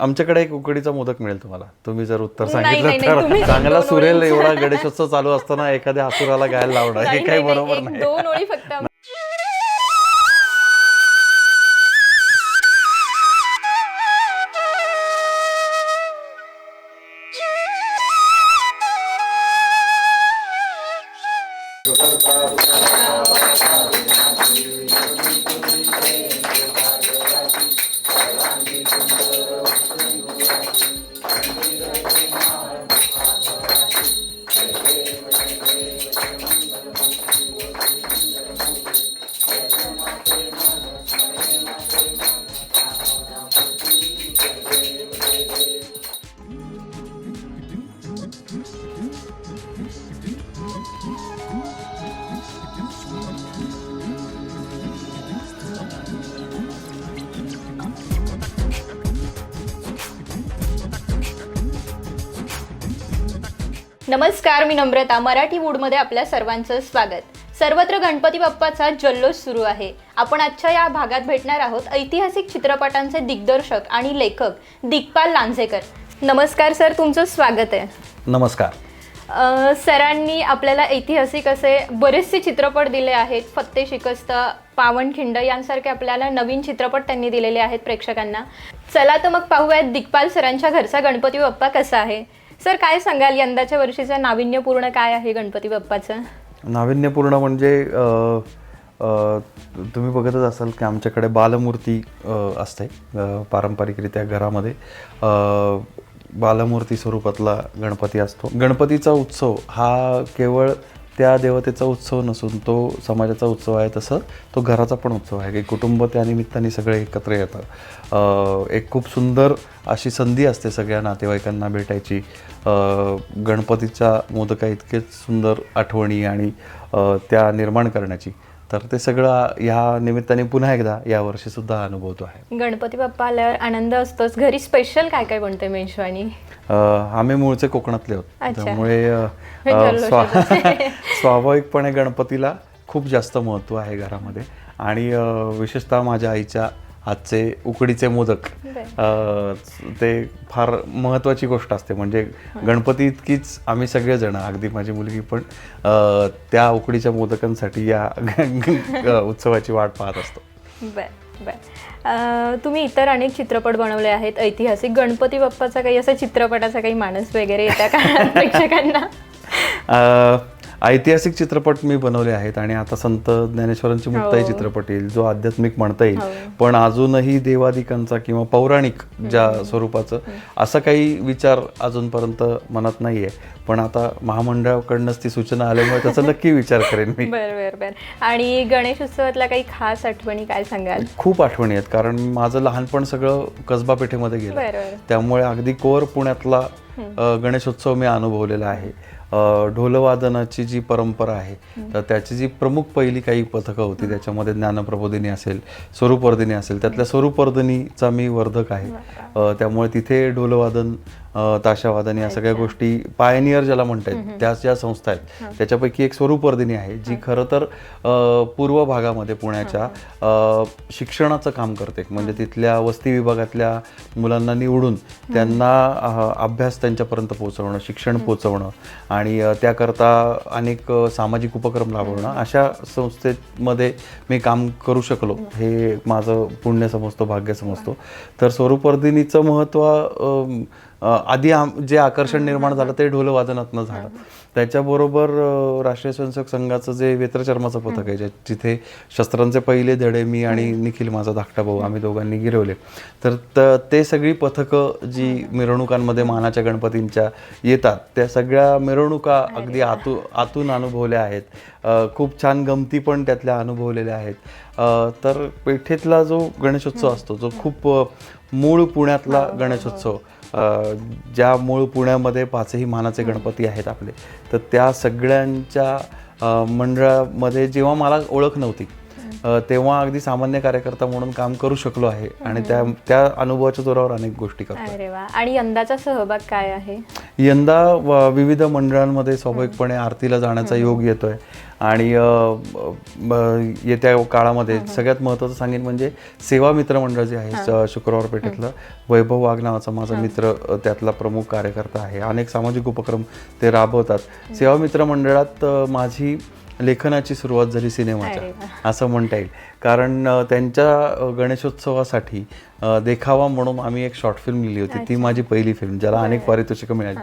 आमच्याकडे एक उकडीचा मोदक मिळेल तुम्हाला. तुम्ही जर उत्तर सांगितलं तर चांगला सुरेल एवढा गणेशोत्सव चालू असताना एखाद्या हसुराला गायला लावणं हे काही नाही, बरोबर एक नाही. दोन ओळी नमस्कार मी नम्रता. मराठी वूडमध्ये आपल्या सर्वांचं स्वागत. सर्वत्र गणपती बाप्पाचा जल्लोष सुरू आहे. आपण आजच्या या भागात भेटणार आहोत ऐतिहासिक चित्रपटांचे दिग्दर्शक आणि लेखक दिग्पाल लांजेकर. नमस्कार सर. तुमचं स्वागत आहे. नमस्कार. अ, सरांनी आपल्याला ऐतिहासिक असे बरेचसे चित्रपट दिले आहेत. फत्ते शिकस्त पावनखिंड यांसारखे आपल्याला नवीन चित्रपट त्यांनी दिलेले आहेत प्रेक्षकांना. चला तर मग पाहूयात दिग्पाल सरांच्या घरचा गणपती बाप्पा कसा आहे. सर काय सांगाल? यंदाच्या वर्षीचं नाविन्यपूर्ण काय आहे गणपती बाप्पाचं? नाविन्यपूर्ण म्हणजे तुम्ही बघतच असाल की आमच्याकडे बालमूर्ती असते. पारंपरिकरित्या घरामध्ये. बालमूर्ती स्वरूपातला गणपती असतो. गणपतीचा उत्सव हा केवळ त्या देवतेचा उत्सव नसून तो समाजाचा उत्सव आहे तसं तो घराचा पण उत्सव आहे. की कुटुंब त्या निमित्ताने सगळे एकत्र येतात. एक खूप सुंदर अशी संधी असते सगळ्या नातेवाईकांना भेटायची. गणपतीच्या मोदका इतकेच सुंदर आठवणी आणि त्या निर्माण करण्याची. तर ते सगळं ह्या निमित्ताने पुन्हा एकदा यावर्षी सुद्धा अनुभवतो आहे. गणपती बाप्पा आल्यावर आनंद असतोच. घरी स्पेशल काय काय बनते मेजवानी अ, आम्ही मूळचे कोकणातले अच्छा. त्यामुळे होतं. स्वाभाविकपणे गणपतीला खूप जास्त महत्त्व आहे घरामध्ये. आणि विशेषतः माझ्या आईच्या हातचे उकडीचे मोदक अ, ते फार महत्त्वाची गोष्ट असते. म्हणजे गणपती इतकीच आम्ही सगळेजण अगदी माझी मुलगी पण अ, त्या उकडीच्या मोदकांसाठी या उत्सवाची वाट पाहत असतो. बर बर. अ, तुम्ही इतर अनेक चित्रपट बनवले आहेत. ऐतिहासिक गणपती बाप्पाचा काही असा चित्रपटाचा काही मानस वगैरे येत्या का? प्रेक्षकांना? अ, ऐतिहासिक चित्रपट मी बनवले आहेत आणि आता संत ज्ञानेश्वरांची मुक्ताई हो. चित्रपट येईल जो आध्यात्मिक म्हणता येईल. हो. पण अजूनही देवादिकांचा किंवा पौराणिक ज्या स्वरूपाचं असा काही विचार अजूनपर्यंत मनात नाहीये. पण आता महामंडळाकडनंच ती सूचना आल्यामुळे त्याचा नक्की विचार करेन मी. बर बर बर. आणि गणेश उत्सवातल्या काही खास आठवणी काय सांगाल? खूप आठवणी आहेत कारण माझं लहानपण सगळं कसबा पेठेमध्ये गेलं. त्यामुळे अगदी कोर पुण्यातला गणेशोत्सव मी अनुभवलेला आहे. ढोलवादनाची जी परंपरा आहे तर त्याची जी प्रमुख पहिली काही पथकं होती त्याच्यामध्ये ज्ञानप्रबोधिनी असेल स्वरूपवर्धिनी असेल त्यातल्या स्वरूपवर्धिनीचा मी वर्धक आहे. त्यामुळे तिथे ढोलवादन ताशावादन या सगळ्या गोष्टी पायनियर ज्याला म्हणतात त्या ज्या संस्था आहेत त्याच्यापैकी एक स्वरूपवर्धिनी आहे जी खरं तर पूर्व भागामध्ये पुण्याच्या शिक्षणाचं काम करते. म्हणजे तिथल्या वस्ती विभागातल्या मुलांना निवडून त्यांना अभ्यास त्यांच्यापर्यंत पोहोचवणं शिक्षण पोहोचवणं आणि त्याकरता अनेक सामाजिक उपक्रम राबवणं. अशा संस्थेमध्ये मी काम करू शकलो. हे माझं पुण्य समजतो भाग्य समजतो. तर स्वरूपवर्धिनीचं महत्त्व आधी आम जे आकर्षण निर्माण झालं ते ढोलवादनातनं झालं. त्याच्याबरोबर राष्ट्रीय स्वयंसेवक संघाचं जे वेत्रचर्माचं पथक आहे जिथे शस्त्रांचे पहिले धडे मी आणि निखिल माझा धाकटा भाऊ आम्ही दोघांनी गिरवले. तर त- ते सगळी पथकं जी मिरवणुकांमध्ये मानाच्या गणपतींच्या येतात त्या सगळ्या मिरवणुका अगदी आतू आतून अनुभवल्या आहेत. खूप छान गमती पण त्यातल्या अनुभवलेल्या आहेत. तर पेठेतला जो गणेशोत्सव असतो जो खूप मूळ पुण्यातला गणेशोत्सव ज्या मूळ पुण्यामध्ये पाचही मानाचे गणपती आहेत आपले तर त्या सगळ्यांच्या मंडळामध्ये जेव्हा मला ओळख नव्हती तेव्हा अगदी सामान्य कार्यकर्ता म्हणून काम करू शकलो आहे आणि त्या त्या अनुभवाच्या जोरावर अनेक गोष्टी करतो आणि यंदाचा सहभाग काय आहे? यंदा व- विविध मंडळांमध्ये स्वाभाविकपणे आरतीला जाण्याचा योग येतोय. आणि अ, ब- येत्या काळामध्ये सगळ्यात महत्त्वाचं सांगेन म्हणजे सेवा मित्र मंडळ जे आहे शुक्रवार पेठेतलं वैभव वाघ नावाचा माझा मित्र त्यातला प्रमुख कार्यकर्ता आहे. अनेक सामाजिक उपक्रम ते राबवतात. सेवा मित्र मंडळात माझी लेखनाची सुरुवात झाली सिनेमाच्या. असं म्हणता येईल. कारण त्यांच्या गणेशोत्सवासाठी देखावा म्हणून आम्ही एक शॉर्ट फिल्म लिहिली होती. ती माझी पहिली फिल्म ज्याला अनेक पारितोषिकं मिळाली.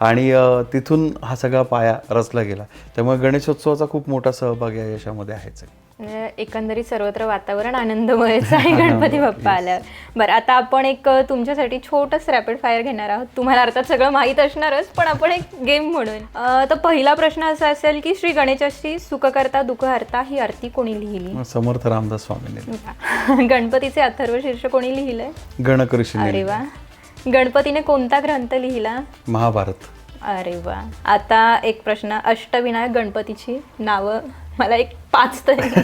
आणि तिथून हा सगळा पाया रचला गेला. त्यामुळे गणेशोत्सवाचा खूप मोठा सहभाग या यशामध्ये आहेच. आहे. म्हणजे एकंदरीत सर्वत्र वातावरण आनंदमयच आहे गणपती बाप्पा आल्यावर. बरं आता आपण एक तुमच्यासाठी छोटस रॅपिड फायर घेणार आहोत. तुम्हाला अर्थात सगळं माहीत असणारच पण आपण एक गेम म्हणून. तर पहिला प्रश्न असा असेल की श्री गणेशाची सुख करता दुःख हरता ही आरती कोणी लिहिली? समर्थ रामदास स्वामींनी गणपतीचे अथर्व शीर्ष कोणी लिहिलंय? गणकऋषींनी अरे वा. गणपतीने कोणता ग्रंथ लिहिला? महाभारत. अरे वा. आता एक प्रश्न अष्टविनायक गणपतीची नावं मला एक पाच तरी.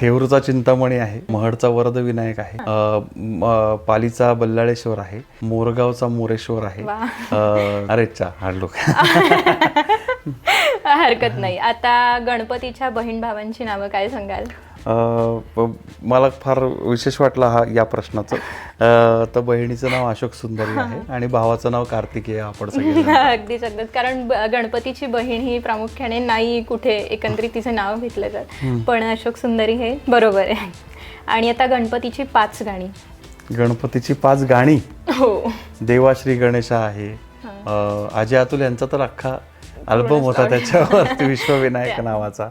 थेऊरचा चिंतामणी आहे. महडचा वरद विनायक आहे पालीचा बल्लाळेश्वर आहे. मोरगावचा मोरेश्वर आहे. वा. अ, अरे चा हाडलो हरकत नाही. आता गणपतीच्या बहीण भावांची नावं काय सांगाल? मला फार विशेष वाटला हा या प्रश्नाचं. तर बहिणीचं नाव अशोक सुंदरी आहे आणि भावाचं नाव कार्तिकेय आपण सगळे अगदीच अगदीच कारण गणपतीची बहीण ही प्रामुख्याने नाही कुठे एकंदरीत तिचं नाव घेतलं जात. पण अशोक सुंदरी हे बरोबर आहे. आणि आता गणपतीची पाच गाणी. गणपतीची पाच गाणी? हो. देवाश्री गणेशा आहे. अजय अतुल यांचा तर अख्खा अल्बम होता त्याच्यावरती विश्वविनायक नावाचा.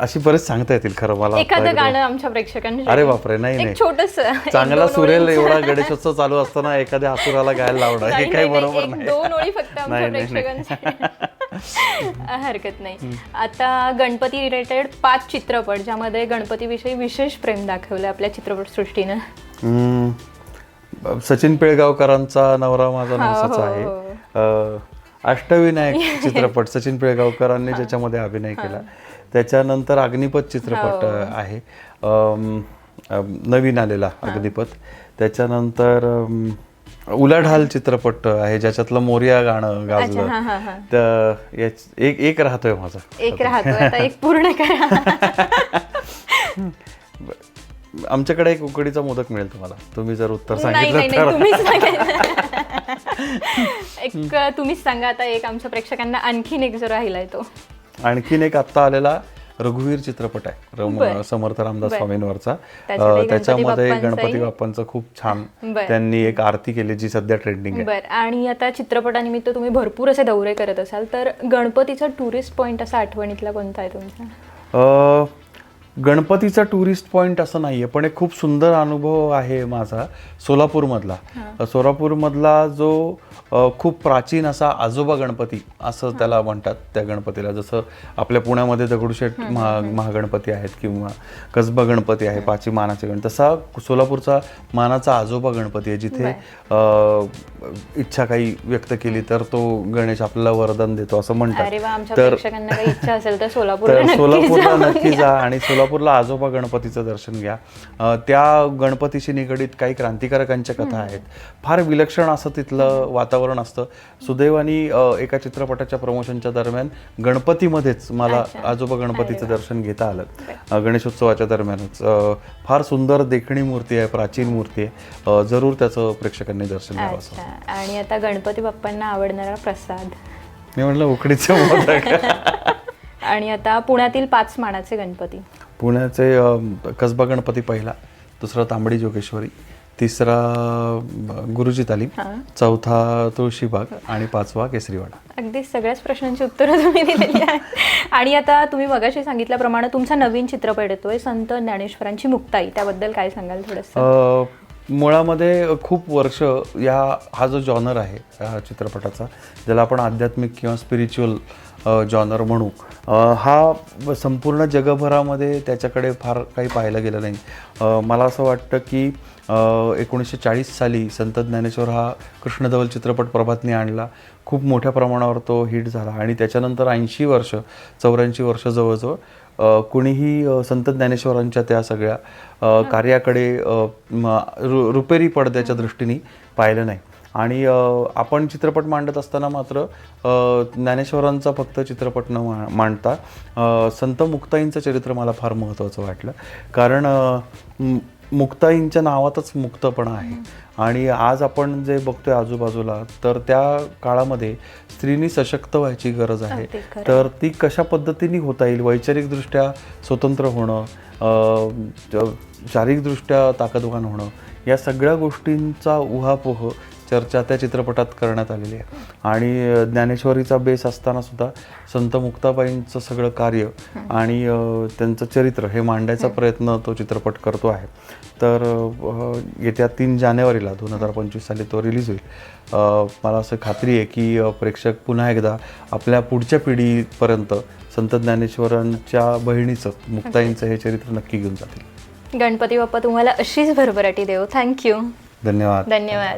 अशी बरेच सांगता येतील खरं मला एखादं. गाणं आमच्या प्रेक्षकांना अरे बापरे नाही नाही. छोटस चांगला सुरेल एवढा गणेशोत्सव चालू असताना एखाद्या असुराला गायला लावणं हे काही बरोबर नाही. दोन ओळी फक्त आमच्या हरकत नाही. आता गणपती रिलेटेड पाच चित्रपट ज्यामध्ये गणपतीविषयी विशेष प्रेम दाखवलं आपल्या चित्रपट सृष्टीनं सचिन पिळगावकरांचा नवरा माझा हो, नवसाचा हो, आहे. हो. अष्टविनायक चित्रपट सचिन पिळगावकरांनी ज्याच्यामध्ये अभिनय केला. त्याच्यानंतर अग्निपथ चित्रपट हो. आहे. नवीन आलेला अग्निपथ. त्याच्यानंतर उलाढाल चित्रपट आहे ज्याच्यातलं मोर्या गाणं गाजलं. तर एक एक राहतोय माझा. एक राहतो आता एक पूर्ण करा. आमच्याकडे एक उकडीचा मोदक मिळेल तुम्हाला. तुम्ही जर उत्तर सांगितलं नाही एक तुम्हीच सांगा आता एक आमच्या प्रेक्षकांना आणखीन एक जो राहिलाय तो. आणखीन एक आत्ता आलेला रघुवीर चित्रपट आहे रम-. समर्थ रामदास. स्वामींवरचा. त्याच्यामध्ये गणपती बाप्पांचं खूप छान. त्यांनी एक आरती केली जी सध्या ट्रेंडिंग आहे. आणि आता चित्रपटानिमित्त तुम्ही भरपूर असे दौरे करत असाल तर गणपतीचा टुरिस्ट पॉइंट असा आठवणीतला कोणता आहे तुमचा? गणपतीचा टुरिस्ट पॉइंट असं नाहीये पण एक खूप सुंदर अनुभव आहे माझा सोलापूरमधला. सोलापूरमधला जो खूप प्राचीन असा आजोबा गणपती असं त्याला म्हणतात त्या गणपतीला. जसं आपल्या पुण्यामध्ये दगडूशेठ महा महागणपती आहेत किंवा कसबा गणपती आहे पाची मानाचे गणपती तसा सोलापूरचा मानाचा आजोबा गणपती आहे जिथे इच्छा काही व्यक्त केली तर तो गणेश आपल्याला वरदान देतो असं म्हणतात. तर इच्छा असेल तर सोलापूरला नक्की. जा आणि सोलापूरला आजोबा गणपतीचं दर्शन घ्या. त्या गणपतीशी निगडीत काही क्रांतिकारकांच्या कथा आहेत. फार विलक्षण असं तिथलं वातावरण असतं. सुदैवानी एका चित्रपटाच्या प्रमोशनच्या दरम्यान गणपतीमध्येच मला आजोबा गणपतीचं दर्शन घेता आलं. गणेशोत्सवाच्या दरम्यानच. फार सुंदर देखणी मूर्ती आहे प्राचीन मूर्ती आहे. जरूर त्याचं प्रेक्षकांनी दर्शन घ्यावं असं. आणि आता गणपती बाप्पांना आवडणारा प्रसाद? मी म्हटलं उकडीचं आणि आता पुण्यातील पाच मानाचे गणपती. पुण्याचे कसबा गणपती पहिला दुसरा तांबडी जोगेश्वरी तिसरा गुरुजी तालीम. चौथा तुळशीबाग आणि पाचवा केसरीवाडा. अगदी सगळ्याच प्रश्नांची उत्तरं तुम्ही दिलेली आहेत. आणि आता तुम्ही मगाशी सांगितल्याप्रमाणे तुमचा नवीन चित्रपट येतोय संत ज्ञानेश्वरांची मुक्ताई. त्याबद्दल काय सांगाल थोडंसं? मुळामध्ये खूप वर्ष या हा जो जॉनर आहे चित्रपटाचा ज्याला आपण आध्यात्मिक किंवा स्पिरिच्युअल जॉनर म्हणू. हा संपूर्ण जगभरामध्ये त्याच्याकडे फार काही पाहायला गेलं नाही. मला असं वाटतं की एकोणीसशे चाळीस साली संत ज्ञानेश्वर हा कृष्णधवल चित्रपट प्रभातने आणला. खूप मोठ्या प्रमाणावर तो हिट झाला. आणि त्याच्यानंतर ऐंशी वर्ष चौऱ्याऐंशी वर्ष जवळजवळ कुणीही संत ज्ञानेश्वरांच्या त्या सगळ्या कार्याकडे रु- रुपेरी पडद्याच्या दृष्टीने पाहिलं नाही. आणि आपण चित्रपट मांडत असताना मात्र ज्ञानेश्वरांचा फक्त चित्रपट न मा- मांडता संत मुक्ताईंचं चरित्र मला फार महत्त्वाचं वाटलं. कारण मुक्ताईंच्या नावातच मुक्तपणा आहे. आणि आज आपण जे बघतोय आजूबाजूला तर त्या काळामध्ये स्त्रीनी सशक्त व्हायची गरज आहे. तर ती कशा पद्धतीने होता येईल? वैचारिकदृष्ट्या स्वतंत्र होणं शारीरिकदृष्ट्या ताकदवान होणं या सगळ्या गोष्टींचा उहापोह चर्चा त्या चित्रपटात करण्यात आलेली आहे. आणि ज्ञानेश्वरीचा बेस असताना सुद्धा संत मुक्ताबाईंचं सगळं कार्य आणि त्यांचं चरित्र हे मांडायचा प्रयत्न तो चित्रपट करतो आहे. तर येत्या तीन जानेवारीला दोन हजार पंचवीस साली तो रिलीज होईल. मला असं खात्री आहे की प्रेक्षक पुन्हा एकदा आपल्या पुढच्या पिढीपर्यंत संत ज्ञानेश्वरांच्या बहिणीचं मुक्ताईंचं हे चरित्र नक्की घेऊन जातील. गणपती बाप्पा तुम्हाला अशीच भरभराटी देऊ. थँक्यू धन्यवाद. धन्यवाद.